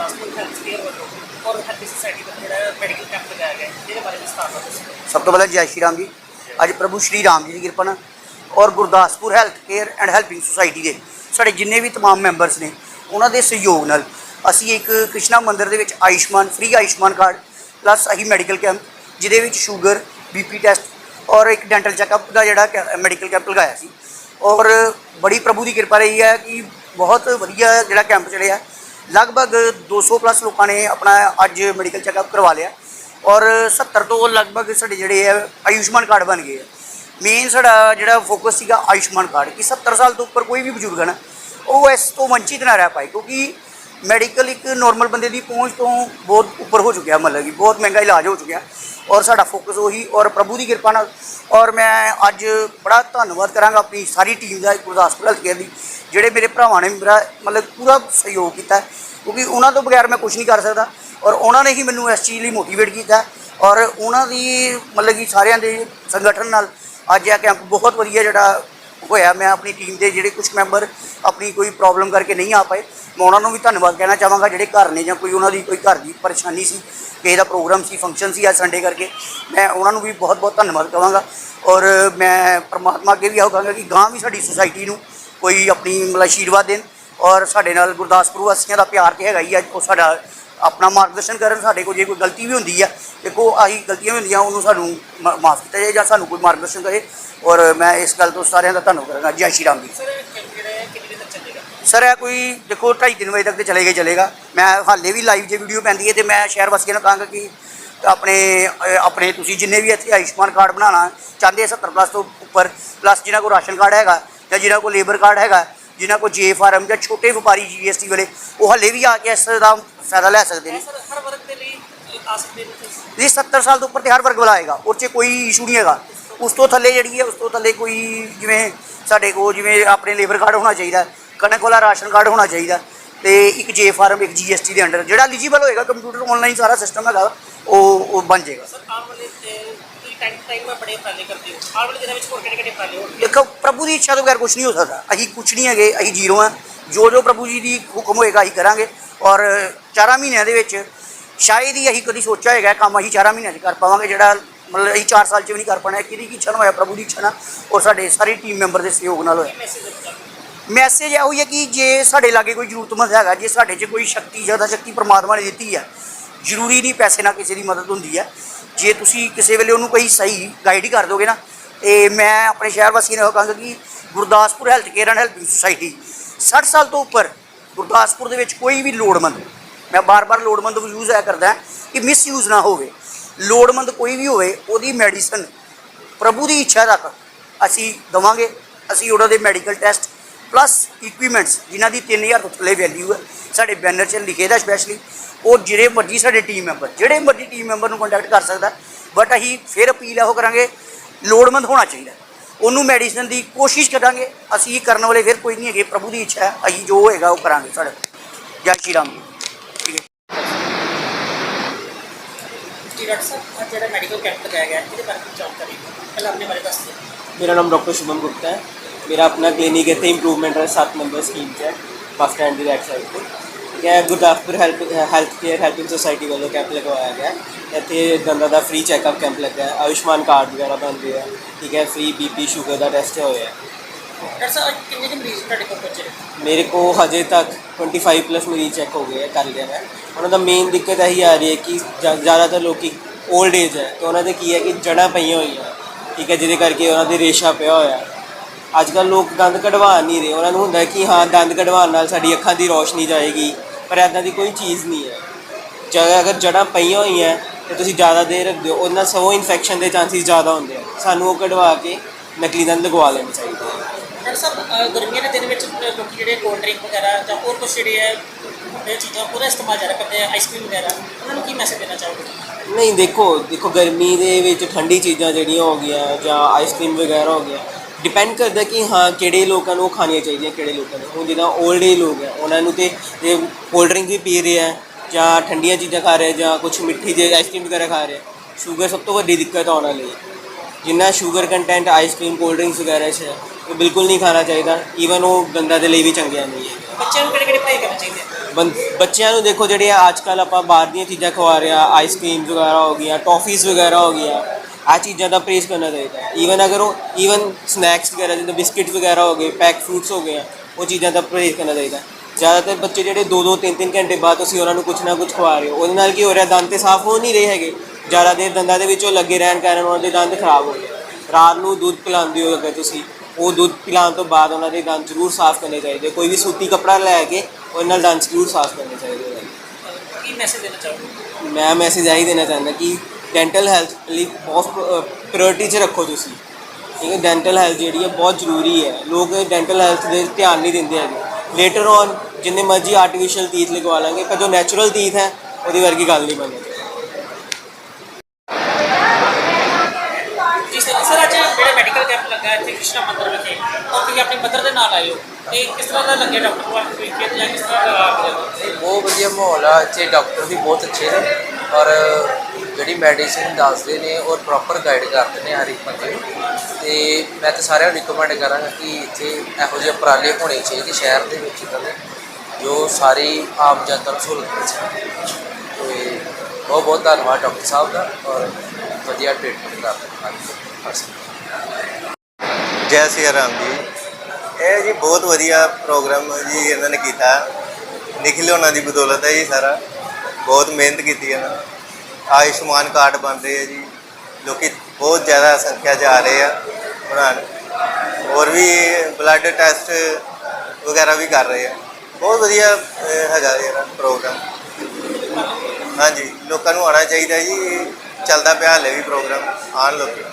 Gurdaspur health care ਵੱਲੋਂ ਔਰ health society ਵੱਲੋਂ ਜਿਹੜਾ ਮੈਡੀਕਲ ਕੈਂਪ ਲਗਾਇਆ ਗਿਆ ਹੈ, ਇਹਦੇ ਬਾਰੇ ਵਿਸਤਾਰ ਨਾਲ ਦੱਸੋ ਸਭ ਤੋਂ ਪਹਿਲਾਂ ਜੈ ਸ਼੍ਰੀ ਰਾਮ ਜੀ ਅੱਜ ਪ੍ਰਭੂ ਸ਼੍ਰੀ ਰਾਮ ਜੀ ਦੀ ਕਿਰਪਾ ਨਾਲ ਔਰ Gurdaspur health care and helping society ਦੇ ਸਾਡੇ ਜਿੰਨੇ ਵੀ तमाम ਮੈਂਬਰਸ ਨੇ ਉਹਨਾਂ ਦੇ ਸਹਿਯੋਗ ਨਾਲ ਅਸੀਂ ਇੱਕ ਕ੍ਰਿਸ਼ਨਾ ਮੰਦਿਰ ਦੇ ਵਿੱਚ Ayushman free Ayushman card plus ਅਸੀਂ ਮੈਡੀਕਲ ਕੈਂਪ ਜਿਹਦੇ ਵਿੱਚ ਸ਼ੂਗਰ ਬੀਪੀ ਟੈਸਟ ਔਰ ਇੱਕ ਡੈਂਟਲ ਚੈੱਕਅਪ ਦਾ ਜਿਹੜਾ ਮੈਡੀਕਲ ਕੈਂਪ ਲਗਾਇਆ ਸੀ ਔਰ ਬੜੀ ਪ੍ਰਭੂ ਦੀ ਕਿਰਪਾ ਰਹੀ ਹੈ ਕਿ ਬਹੁਤ ਵਧੀਆ ਜਿਹੜਾ ਕੈਂਪ ਚੱਲਿਆ ਲਗਭਗ 200 ਪਲੱਸ ਲੋਕਾਂ ਨੇ ਆਪਣਾ ਅੱਜ ਮੈਡੀਕਲ ਚੈੱਕਅਪ ਕਰਵਾ ਲਿਆ। ਔਰ 70 ਤੋਂ ਲਗਭਗ ਸਾਡੇ ਜਿਹੜੇ ਹੈ ਆਯੁਸ਼ਮਾਨ ਕਾਰਡ ਬਣ ਗਏ ਆ। ਮੇਨ ਸਾਡਾ ਜਿਹੜਾ ਫੋਕਸ ਸੀਗਾ ਆਯੁਸ਼ਮਾਨ ਕਾਰਡ, ਕਿ 70 ਸਾਲ ਤੋਂ ਉੱਪਰ ਕੋਈ ਵੀ ਬਜ਼ੁਰਗ ਹੈ ਨਾ, ਉਹ ਇਸ ਤੋਂ ਵੰਚਿਤ ਨਾ ਰਹਿ ਪਾਏ, ਕਿਉਂਕਿ ਮੈਡੀਕਲ ਇੱਕ ਨਾਰਮਲ ਬੰਦੇ ਦੀ ਪਹੁੰਚ ਤੋਂ ਬਹੁਤ ਉੱਪਰ ਹੋ ਚੁੱਕਿਆ ਮਤਲਬ ਕਿ ਬਹੁਤ ਮਹਿੰਗਾ ਇਲਾਜ ਹੋ ਚੁੱਕਿਆ। ਔਰ ਸਾਡਾ ਫੋਕਸ ਉਹੀ, ਔਰ ਪ੍ਰਭੂ ਦੀ ਕਿਰਪਾ ਨਾਲ। ਔਰ ਮੈਂ ਅੱਜ ਬੜਾ ਧੰਨਵਾਦ ਕਰਾਂਗਾ ਆਪਣੀ ਸਾਰੀ ਟੀਮ ਦਾ ਗੁਰਦਾਸਪੁਰ ਹੈਲਥ ਕੇਅਰ ਦੀ, ਜਿਹੜੇ ਮੇਰੇ ਭਰਾਵਾਂ ਨੇ ਮੇਰਾ ਮਤਲਬ ਪੂਰਾ ਸਹਿਯੋਗ ਕੀਤਾ। ਕਿਉਂਕਿ ਉਹਨਾਂ ਤੋਂ ਬਗੈਰ ਮੈਂ ਕੁਝ ਨਹੀਂ ਕਰ ਸਕਦਾ। ਔਰ ਉਹਨਾਂ ਨੇ ਹੀ ਮੈਨੂੰ ਇਸ ਚੀਜ਼ ਲਈ ਮੋਟੀਵੇਟ ਕੀਤਾ। ਔਰ ਉਹਨਾਂ ਦੀ ਮਤਲਬ ਕਿ ਸਾਰਿਆਂ ਦੇ ਸੰਗਠਨ ਨਾਲ ਅੱਜ ਇਹ ਕੈਂਪ ਬਹੁਤ ਵਧੀਆ ਜਿਹੜਾ ਹੋਇਆ, ਮੈਂ ਆਪਣੀ ਟੀਮ ਦੇ ਜਿਹੜੇ ਕੁਝ ਮੈਂਬਰ ਆਪਣੀ ਕੋਈ ਪ੍ਰੋਬਲਮ ਕਰਕੇ ਨਹੀਂ ਆ ਪਾਏ। ਮੈਂ ਉਹਨਾਂ ਨੂੰ ਵੀ ਧੰਨਵਾਦ ਕਹਿਣਾ ਚਾਹਾਂਗਾ, ਜਿਹੜੇ ਘਰ ਨੇ ਜਾਂ ਕੋਈ ਉਹਨਾਂ ਦੀ ਕੋਈ ਘਰ ਦੀ ਪਰੇਸ਼ਾਨੀ ਸੀ, ਕਿਸੇ ਦਾ ਪ੍ਰੋਗਰਾਮ ਸੀ ਫੰਕਸ਼ਨ ਸੀ ਅੱਜ ਸੰਡੇ ਕਰਕੇ, ਮੈਂ ਉਹਨਾਂ ਨੂੰ ਵੀ ਬਹੁਤ ਬਹੁਤ ਧੰਨਵਾਦ ਕਹਾਂਗਾ। ਔਰ ਮੈਂ ਪ੍ਰਮਾਤਮਾ ਅੱਗੇ ਵੀ ਆਹੋ ਕਹਾਂਗਾ ਕਿ ਗਾਂ ਵੀ ਸਾਡੀ ਸੁਸਾਇਟੀ ਨੂੰ ਕੋਈ ਆਪਣੀ ਮਤਲਬ ਆਸ਼ੀਰਵਾਦ ਦੇਣ। ਔਰ ਸਾਡੇ ਨਾਲ ਗੁਰਦਾਸਪੁਰ ਵਾਸੀਆਂ ਦਾ ਪਿਆਰ ਤੇ ਹੈਗਾ ਹੀ ਅੱਜ ਉਹ ਸਾਡਾ ਆਪਣਾ ਮਾਰਗਦਰਸ਼ਨ ਕਰਨ ਸਾਡੇ ਕੋਲ ਜੇ ਕੋਈ ਗਲਤੀ ਵੀ ਹੁੰਦੀ ਆ ਦੇਖੋ ਆਹੀ ਗਲਤੀਆਂ ਵੀ ਹੁੰਦੀਆਂ ਉਹਨੂੰ ਸਾਨੂੰ ਮਾਫ ਕੀਤਾ ਜਾਏ ਜਾਂ ਸਾਨੂੰ ਕੋਈ ਮਾਰਗਦਰਸ਼ਨ ਕਰੇ ਔਰ ਮੈਂ ਇਸ ਗੱਲ ਤੋਂ ਸਾਰਿਆਂ ਦਾ ਧੰਨਵਾਦ ਕਰਾਂਗਾ। ਜੈ ਸ਼੍ਰੀ ਰਾਮ ਜੀ। ਸਰ ਇਹ ਕੋਈ ਦੇਖੋ 2:30 ਵਜੇ ਤੱਕ ਤੇ ਚਲੇਗਾ ਚਲੇਗਾ। ਮੈਂ ਹਾਲੇ ਵੀ ਲਾਈਵ ਜੇ ਵੀਡੀਓ ਪੈਂਦੀ ਹੈ ਤੇ ਮੈਂ ਸ਼ਹਿਰ ਵਾਸੀਆਂ ਨੂੰ ਕਹਾਂਗਾ ਕਿ ਆਪਣੇ ਆਪਣੇ ਤੁਸੀਂ ਜਿੰਨੇ ਵੀ ਇੱਥੇ ਆਯੁਸ਼ਮਾਨ ਕਾਰਡ ਬਣਾਉਣਾ ਚਾਹੁੰਦੇ ਆ 70 ਪਲੱਸ ਤੋਂ ਉੱਪਰ ਪਲੱਸ ਜਿਨ੍ਹਾਂ ਕੋਲ ਰਾਸ਼ਨ ਕਾਰਡ ਹੈਗਾ ਜਾਂ ਜਿਨ੍ਹਾਂ ਕੋਲ ਲੇਬਰ ਕਾਰਡ ਹੈਗਾ ਜਿਨ੍ਹਾਂ ਕੋਲ ਜੇ ਫਾਰਮ ਜਾਂ ਛੋਟੇ ਵਪਾਰੀ ਜੀਐਸਟੀ ਵਾਲੇ ਉਹ ਹਲੇ ਵੀ ਆ ਕੇ ਇਸ ਦਾ ਫਾਇਦਾ ਲੈ ਸਕਦੇ ਨੇ। ਸਰ ਹਰ ਵਰਗ ਦੇ ਲਈ ਆ ਸਕਦੇ ਨੇ ਤੁਸੀਂ? ਇਹ 70 ਸਾਲ ਤੋਂ ਉੱਪਰ ਤੇ ਹਰ ਵਰਗ ਵਾਲਾ ਆਏਗਾ ਉਹ 'ਚ ਕੋਈ ਇਸ਼ੂ ਨਹੀਂ ਹੈਗਾ। ਉਸ ਤੋਂ ਥੱਲੇ ਜਿਹੜੀ ਹੈ ਉਸ ਤੋਂ ਥੱਲੇ ਕੋਈ ਜਿਵੇਂ ਸਾਡੇ ਕੋਲ ਜਿਵੇਂ ਆਪਣੇ ਲੇਬਰ ਕਾਰਡ ਹੋਣਾ ਚਾਹੀਦਾ ਕਣਕ ਵਾਲਾ ਰਾਸ਼ਨ ਕਾਰਡ ਹੋਣਾ ਚਾਹੀਦਾ ਤੇ ਇੱਕ ਜੇ ਫਾਰਮ ਇੱਕ ਜੀਐਸਟੀ ਦੇ ਅੰਡਰ ਜਿਹੜਾ ਐਲੀਜੀਬਲ ਹੋਏਗਾ ਕੰਪਿਊਟਰ ਆਨਲਾਈਨ ਸਾਰਾ ਸਿਸਟਮ ਹੈਗਾ ਉਹ ਉਹ ਬਣ ਜਾਏਗਾ। ਸਰ ਆਉਣ ਵਾਲੇ ਟਾਈਮ ਟਾਈਮ ਮੈਂ ਬੜੇ ਉਪਰਾਲੇ ਕਰਦੇ ਹੋ। ਆਉਣ ਵਾਲੇ ਦਿਨਾਂ ਵਿੱਚ ਹੋਰ ਕਿਹੜੇ ਕਿਹੜੇ ਉਪਰਾਲੇ ਹੋਣਗੇ? ਦੇਖੋ ਪ੍ਰਭੂ ਦੀ ਇੱਛਾ ਤੋਂ ਬਗੈਰ ਕੁਝ ਨਹੀਂ ਹੋ ਸਕਦਾ। ਅਸੀਂ ਕੁਝ ਨਹੀਂ ਹੈਗੇ ਅਸੀਂ ਜ਼ੀਰੋ ਹਾਂ। ਜੋ ਜੋ ਪ੍ਰਭੂ ਜੀ ਦੀ ਹੁਕਮ ਹੋਏਗਾ ਅਸੀਂ ਕਰਾਂਗੇ। ਔਰ ਚਾਰਾਂ ਮਹੀਨਿਆਂ ਦੇ ਵਿੱਚ ਸ਼ਾਇਦ ਹੀ ਅਸੀਂ ਕਦੀ ਸੋਚਿਆ ਹੋਏਗਾ ਕੰਮ ਅਸੀਂ ਚਾਰਾਂ ਮਹੀਨਿਆਂ 'ਚ ਕਰ ਪਾਵਾਂਗੇ। ਜਿਹੜਾ ਮਤਲਬ ਅਸੀਂ 4 ਸਾਲ 'ਚ ਵੀ ਨਹੀਂ ਕਰ ਪਾਣਾ ਕਿਹਦੀ ਕੀ ਇੱਛਾ ਨਾਲ ਹੋਇਆ? ਪ੍ਰਭੂ ਦੀ ਇੱਛਾ ਨਾਲ। ਔਰ ਸਾਡੇ ਸਾਰੀ ਟੀਮ ਮੈਂਬਰ ਦੇ ਸਹਿਯੋਗ ਨਾਲ ਹੋਇਆ। ਮੈਸੇਜ ਇਹੋ ਹੀ ਹੈ ਕਿ ਜੇ ਸਾਡੇ ਲਾਗੇ ਕੋਈ ਜ਼ਰੂਰਤਮੰਦ ਹੈਗਾ ਜੇ ਸਾਡੇ 'ਚ ਕੋਈ ਸ਼ਕਤੀ ਜ਼ਿਆਦਾ ਸ਼ਕਤੀ ਪ੍ਰਮਾਤਮਾ ਨੇ ਦਿੱਤੀ ਹੈ ਜ਼ਰੂਰੀ ਨਹੀਂ ਪੈਸੇ ਨਾਲ ਕਿਸੇ ਦੀ ਮਦਦ ਹੁੰਦੀ ਹੈ। ਜੇ ਤੁਸੀਂ ਕਿਸੇ ਵੇਲੇ ਉਹਨੂੰ ਕੋਈ ਸਹੀ ਗਾਈਡ ਹੀ ਕਰ ਦੋਗੇ ਨਾ, ਤੇ ਮੈਂ ਆਪਣੇ ਸ਼ਹਿਰ ਵਾਸੀਆਂ ਨੂੰ ਕਹਾਂਗਾ ਕਿ Gurdaspur health care and health society 60 ਸਾਲ ਤੋਂ ਉੱਪਰ ਗੁਰਦਾਸਪੁਰ ਦੇ ਵਿੱਚ ਕੋਈ ਵੀ ਲੋੜਵੰਦ, ਮੈਂ ਬਾਰ-ਬਾਰ ਲੋੜਵੰਦ ਯੂਜ਼ ਆਇਆ ਕਰਦਾ ਕਿ ਮਿਸਯੂਜ਼ ਨਾ ਹੋਵੇ ਲੋੜਮੰਦ ਕੋਈ ਵੀ ਹੋਵੇ, ਉਹਦੀ ਮੈਡੀਸਨ ਪ੍ਰਭੂ ਦੀ ਇੱਛਾ ਤੱਕ ਅਸੀਂ ਦਵਾਂਗੇ, ਅਸੀਂ ਉਹਨਾਂ ਦੇ ਮੈਡੀਕਲ ਟੈਸਟ ਪਲੱਸ ਇਕਵਿਪਮੈਂਟਸ ਜਿਨ੍ਹਾਂ ਦੀ 3000 ਤੋਂ ਥੱਲੇ ਵੈਲਿਊ ਹੈ ਸਾਡੇ ਬੈਨਰ 'ਚ ਲਿਖੇ ਦਾ ਸਪੈਸ਼ਲੀ ਉਹ ਜਿਹੜੇ ਮਰਜ਼ੀ ਸਾਡੇ ਟੀਮ ਮੈਂਬਰ ਜਿਹੜੇ ਮਰਜ਼ੀ ਟੀਮ ਮੈਂਬਰ ਨੂੰ ਕੰਟੈਕਟ ਕਰ ਸਕਦਾ ਬਟ ਅਸੀਂ ਫਿਰ ਅਪੀਲ ਇਹੋ ਕਰਾਂਗੇ ਲੋੜਵੰਦ ਹੋਣਾ ਚਾਹੀਦਾ। ਉਹਨੂੰ ਮੈਡੀਸਨ ਦੀ ਕੋਸ਼ਿਸ਼ ਕਰਾਂਗੇ ਅਸੀਂ ਇਹ ਕਰਨ ਵਾਲੇ ਫਿਰ ਕੋਈ ਨਹੀਂ ਹੈਗੇ ਪ੍ਰਭੂ ਦੀ ਇੱਛਾ ਹੈ ਅਸੀਂ ਜੋ ਹੋਏਗਾ ਉਹ ਕਰਾਂਗੇ ਸਾਡੇ। ਜੈ ਸ਼੍ਰੀ ਰਾਮ। ਡਾਕਟਰ ਸਾਹਿਬ ਅੱਜ ਜਿਹੜਾ ਮੈਡੀਕਲ ਕੈਂਪ ਲਗਾਇਆ ਗਿਆ ਹੈ, ਇਹਦੇ ਬਾਰੇ ਕੁਝ ਜਾਣਕਾਰੀ ਦਿਓ। ਪਹਿਲਾਂ ਆਪਣੇ ਬਾਰੇ ਦੱਸ ਦਿਓ। ਮੇਰਾ ਨਾਮ ਡਾਕਟਰ ਸ਼ੁਭਮ ਗੁਪਤਾ ਹੈ। ਮੇਰਾ ਆਪਣਾ ਕਲੀਨਿਕ ਇੱਥੇ ਇੰਪਰੂਵਮੈਂਟ ਹੈ 7 ਨੰਬਰ ਸਕੀਮ 'ਚ ਹੈ ਬੱਸ ਸਟੈਂਡ ਦੀ ਰੈਕ ਸਾਈਡ ਤੇ। ਠੀਕ ਹੈ Gurdaspur help health care helping society ਵੱਲੋਂ ਕੈਂਪ ਲਗਵਾਇਆ ਗਿਆ। ਇੱਥੇ ਦੰਦਾਂ ਦਾ ਫ੍ਰੀ ਚੈੱਕਅਪ ਕੈਂਪ ਲੱਗਾ ਹੈ ਆਯੁਸ਼ਮਾਨ ਕਾਰਡ ਵਗੈਰਾ ਬਣਦੇ ਆ ਠੀਕ ਹੈ ਫ੍ਰੀ ਬੀਪੀ ਸ਼ੂਗਰ ਦਾ ਟੈਸਟ ਹੋਇਆ ਹੈ। ਡਾਕਟਰ ਸਾਹਿਬ ਅੱਜ ਕਿੰਨੇ ਕੁ ਮਰੀਜ਼ ਤੁਹਾਡੇ ਕੋਲ ਪਹੁੰਚੇ? ਮੇਰੇ ਕੋ ਹਜੇ ਤੱਕ 25 ਪਲੱਸ ਮਰੀਜ਼ ਚੈੱਕ ਹੋ ਗਏ ਹੈ ਕਰ ਲਿਆ ਮੈਂ ਉਹਨਾਂ ਦਾ ਮੇਨ ਦਿੱਕਤ ਇਹੀ ਆ ਰਹੀ ਹੈ ਕਿ ਜ਼ਿਆ- ਜ਼ਿਆਦਾਤਰ ਲੋਕੀ 올ਡ ਏਜ ਹੈ ਤੇ ਉਹਨਾਂ ਦੇ ਕੀ ਹੈ ਕਿ ਜੜ੍ਹਾਂ ਪਈਆਂ ਹੋਈਆਂ। ਠੀਕ ਹੈ ਜਿਹਦੇ ਕਰਕੇ ਉਹਨਾਂ ਦੇ ਰੇਸ਼ਾ ਪਿਆ ਹੋਇਆ ਅੱਜ ਕੱਲ੍ਹ ਲੋਕ ਦੰਦ ਕਢਵਾ ਨਹੀਂ ਰਹੇ। ਉਹਨਾਂ ਨੂੰ ਹੁੰਦਾ ਕਿ ਹਾਂ ਦੰਦ ਕਢਵਾਉਣ ਨਾਲ ਸਾਡੀ ਅੱਖਾਂ ਦੀ ਰੋਸ਼ਨੀ ਜਾਏਗੀ ਪਰ ਐਦਾਂ ਦੀ ਕੋਈ ਚੀਜ਼ ਨਹੀਂ ਹੈ। ਜਦ ਅਗਰ ਜੜ੍ਹਾਂ ਪਈਆਂ ਹੋਈਆਂ ਤੇ ਤੁਸੀਂ ਜ਼ਿਆਦਾ ਦੇਰ ਰੱਖਦੇ ਹੋ ਉਹਨਾਂ ਸੋ ਇਨਫੈਕਸ਼ਨ ਦੇ ਚਾਂਸਸ ਜ਼ਿਆਦਾ ਹੁੰਦੇ ਆ। ਸਾਨੂੰ ਉਹ ਕਢਵਾ ਕੇ ਨਕਲੀ ਦੰਦ ਲਗਵਾ ਲੈਣੇ ਚਾਹੀਦੇ ਡਾਕਟਰ ਸਾਹਿਬ ਗਰਮੀਆਂ ਦੇ ਦਿਨ ਵਿੱਚ ਲੋਕੀ ਜਿਹੜੇ ਕੋਲਡ ਡਰਿੰਕ ਵਗੈਰਾ ਜਾਂ ਹੋਰ ਕੁਝ ਜਿਹੜੇ ਹੈ ਇਹ ਚੀਜ਼ਾਂ ਉਹਦਾ ਇਸਤੇਮਾਲ ਜ਼ਿਆਦਾ ਕਰਦੇ ਆ ਆਈਸਕ੍ਰੀਮ ਵਗੈਰਾ। ਉਹਨਾਂ ਨੂੰ ਕੀ ਮੈਸੇਜ ਦੇਣਾ ਚਾਹੋਗੇ? ਨਹੀਂ ਦੇਖੋ ਦੇਖੋ ਗਰਮੀ ਦੇ ਵਿੱਚ ਠੰਡੀ ਚੀਜ਼ਾਂ ਜਿਹੜੀਆਂ ਹੋ ਗਈਆਂ ਜਾਂ ਆਈਸਕ੍ਰੀਮ ਵਗੈਰਾ ਹੋ ਗਿਆ ਡਿਪੈਂਡ ਕਰਦਾ ਕਿ ਹਾਂ ਕਿਹੜੇ ਲੋਕਾਂ ਨੂੰ ਉਹ ਖਾਣੀਆਂ ਚਾਹੀਦੀਆਂ ਕਿਹੜੇ ਲੋਕਾਂ ਨੂੰ। ਹੁਣ ਜਿੱਦਾਂ 올ਡ ਏਜ ਲੋਕ ਹੈ ਉਹਨਾਂ ਨੂੰ ਤੇ ਕੋਲਡ ਡਰਿੰਕ ਵੀ ਪੀ ਰਹੇ ਆ ਜਾਂ ਠੰਡੀਆਂ ਚੀਜ਼ਾਂ ਖਾ ਰਹੇ ਜਾਂ ਕੁਝ ਮਿੱਠੀ ਜਿਹੀ ਆਈਸਕ੍ਰੀਮ ਵਗੈਰਾ ਖਾ ਰਹੇ ਸ਼ੂਗਰ ਸਭ ਤੋਂ ਵੱਡੀ ਦਿੱਕਤ ਆ ਉਹਨਾਂ ਲਈ। ਜਿੰਨਾ sugar content ice cream cold drinks ਵਗੈਰਾ 'ਚ ਹੈ ਉਹ ਬਿਲਕੁਲ ਨਹੀਂ ਖਾਣਾ ਚਾਹੀਦਾ। ਈਵਨ ਉਹ ਦੰਦਾਂ ਦੇ ਲਈ ਵੀ ਚੰਗੀਆਂ ਨਹੀਂ ਹੈ। ਬੱਚਿਆਂ ਨੂੰ ਕਿਹੜੇ ਕਿਹੜੇ ਪੜ੍ਹਾਈ ਕਰਨਾ ਚਾਹੀਦੇ ਬੱਚਿਆਂ ਨੂੰ ਦੇਖੋ ਜਿਹੜੇ ਅੱਜ ਕੱਲ ਆਪਾਂ ਬਾਹਰ ਦੀਆਂ ਚੀਜ਼ਾਂ ਖਵਾ ਰਹੇ ਆ ਆਈਸਕ੍ਰੀਮ ਵਗੈਰਾ ਹੋ ਗਈਆਂ ਟੌਫੀਜ਼ ਵਗੈਰਾ ਹੋ ਗਈਆਂ। ਆ ਚੀਜ਼ਾਂ ਦਾ ਪ੍ਰੇਸ ਕਰਨਾ ਚਾਹੀਦਾ ਈਵਨ ਅਗਰ ਉਹ ਈਵਨ ਸਨੈਕਸ ਵਗੈਰਾ ਜਿੱਦਾਂ ਬਿਸਕਿਟ ਵਗੈਰਾ ਹੋ ਗਏ ਪੈਕ ਫਰੂਟਸ ਹੋ ਗਏ ਉਹ ਚੀਜ਼ਾਂ ਦਾ ਪ੍ਰੇਸ ਕਰਨਾ ਚਾਹੀਦਾ ਜ਼ਿਆਦਾਤਰ ਬੱਚੇ ਜਿਹੜੇ 2-2 3-3 ਘੰਟੇ ਬਾਅਦ ਤੁਸੀਂ ਉਹਨਾਂ ਨੂੰ ਕੁਝ ਨਾ ਕੁਝ ਖਵਾ ਰਹੇ ਹੋ ਉਹਦੇ ਨਾਲ ਕੀ ਹੋ ਰਿਹਾ ਦੰਦ ਤੇ ਸਾਫ਼ ਹੋ ਨਹੀਂ ਰਹੇ ਹੈਗੇ। ਜ਼ਿਆਦਾ ਦੇਰ ਦੰਦਾਂ ਦੇ ਵਿੱਚ ਉਹ ਲੱਗੇ ਰਹਿਣ ਕਾਰਨ ਉਹਨਾਂ ਦੇ ਦੰਦ ਖਰਾਬ ਹੋ ਗਏ। ਰਾਤ ਨੂੰ ਦੁੱਧ ਪਿਲਾਉਂਦੇ ਹੋ ਅਗਰ ਤੁਸੀਂ ਉਹ ਦੁੱਧ ਪਿਲਾਉਣ ਤੋਂ ਬਾਅਦ ਉਹਨਾਂ ਦੇ ਦੰਦ ਜ਼ਰੂਰ ਸਾਫ਼ ਕਰਨੇ ਚਾਹੀਦੇ। ਕੋਈ ਵੀ ਸੂਤੀ ਕੱਪੜਾ ਲੈ ਕੇ ਉਹਦੇ ਨਾਲ ਦੰਦ ਜ਼ਰੂਰ ਸਾਫ਼ ਕਰਨੇ ਚਾਹੀਦੇ ਹੈ ਕੀ ਮੈਸੇਜ ਦੇਣਾ ਚਾਹੋਗੇ? ਮੈਂ ਮੈਸੇਜ ਆਹੀ ਦੇਣਾ ਚਾਹੁੰਦਾ ਕਿ ਡੈਂਟਲ ਹੈਲਥ ਲਈ ਬਹੁਤ ਪ੍ਰਾਇੋਰਟੀ 'ਚ ਰੱਖੋ ਤੁਸੀਂ। ਠੀਕ ਹੈ, ਡੈਂਟਲ ਹੈਲਥ ਜਿਹੜੀ ਹੈ ਬਹੁਤ ਜ਼ਰੂਰੀ ਹੈ। ਲੋਕ ਡੈਂਟਲ ਹੈਲਥ ਦੇ ਧਿਆਨ ਨਹੀਂ ਦਿੰਦੇ ਹੈਗੇ। ਲੇਟਰ ਔਨ ਜਿੰਨੇ ਮਰਜ਼ੀ ਆਰਟੀਫੀਸ਼ੀਅਲ ਤੀਤ ਲਗਵਾ ਲਾਂਗੇ, ਪਰ ਜੋ ਨੈਚੁਰਲ ਤੀਤ ਹੈ, ਉਹਦੀ ਵਰਗੀ ਗੱਲ ਨਹੀਂ ਬਣੇਗੀ ਜੀ ਸਰ ਸਰ ਅੱਜ ਜਿਹੜਾ ਮੈਡੀਕਲ ਕੈਂਪ ਲੱਗਾ ਇੱਥੇ ਕ੍ਰਿਸ਼ਨਾ ਮੰਦਿਰ ਵਿਖੇ ਔਰ ਤੁਸੀਂ ਮਦਰ ਦੇ ਨਾਲ ਆਏ ਤੇ ਕਿਸ ਤਰ੍ਹਾਂ ਦਾ ਲੱਗਿਆ ਡਾਕਟਰ ਕੋਲ ਵੇਖ ਕੇ ਜਾਂ ਕਿਸ ਤਰ੍ਹਾਂ ਦਾ ਲੱਗਾ ਬਹੁਤ ਵਧੀਆ ਮਾਹੌਲ ਆ। ਇੱਥੇ ਡਾਕਟਰ ਵੀ ਬਹੁਤ ਅੱਛੇ ਨੇ। ਔਰ ਜਿਹੜੀ ਮੈਡੀਸਿਨ ਦੱਸਦੇ ਨੇ ਔਰ ਪ੍ਰੋਪਰ ਗਾਈਡ ਕਰਦੇ ਨੇ ਹਰ ਇੱਕ ਬੰਦੇ ਨੂੰ। ਤੇ ਮੈਂ ਤਾਂ ਸਾਰਿਆਂ ਨੂੰ ਰਿਕਮੈਂਡ ਕਰਾਂਗਾ ਕਿ ਇੱਥੇ ਇਹੋ ਜਿਹੇ ਉਪਰਾਲੇ ਹੋਣੇ ਚਾਹੀਦੇ ਸ਼ਹਿਰ ਦੇ ਵਿੱਚ ਇੱਦਾਂ ਜੋ ਸਾਰੀ ਆਮ ਜਨਤਾ ਨੂੰ ਸਹੂਲਤ ਮਿਲ ਸਕੇ। ਤੇ ਬਹੁਤ ਬਹੁਤ ਧੰਨਵਾਦ ਡਾਕਟਰ ਸਾਹਿਬ ਦਾ। ਔਰ ਵਧੀਆ ਟ੍ਰੀਟਮੈਂਟ ਕਰਦੇ ਨੇ। ਜੈ ਸਿਆ ਰਾਮ ਜੀ। ਇਹ ਜੀ ਬਹੁਤ ਵਧੀਆ ਪ੍ਰੋਗਰਾਮ ਜੀ ਇਹਨਾਂ ਨੇ ਕੀਤਾ। ਨਿਖਿਲ ਉਹਨਾਂ ਦੀ ਬਦੌਲਤ ਹੈ ਜੀ ਸਾਰਾ। ਬਹੁਤ ਮਿਹਨਤ ਕੀਤੀ ਇਹਨਾਂ ਨੇ। ਆਯੁਸ਼ਮਾਨ ਕਾਰਡ ਬਣ ਰਹੇ ਆ ਜੀ। ਲੋਕੀ ਬਹੁਤ ਜ਼ਿਆਦਾ ਸੰਖਿਆ 'ਚ ਆ ਰਹੇ ਆ ਬਣਾਉਣ। ਹੋਰ ਵੀ ਬਲੱਡ ਟੈਸਟ ਵਗੈਰਾ ਵੀ ਕਰ ਰਹੇ ਆ। ਬਹੁਤ ਵਧੀਆ ਹੈਗਾ ਜਿਹੜਾ ਪ੍ਰੋਗਰਾਮ। ਹਾਂਜੀ, ਲੋਕਾਂ ਨੂੰ ਆਉਣਾ ਚਾਹੀਦਾ ਜੀ। ਚੱਲਦਾ ਪਿਆ ਹਲੇ ਵੀ ਪ੍ਰੋਗਰਾਮ। ਆਉਣ ਲੋਕੀ।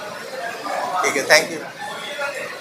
ਠੀਕ ਹੈ ਥੈਂਕ ਯੂ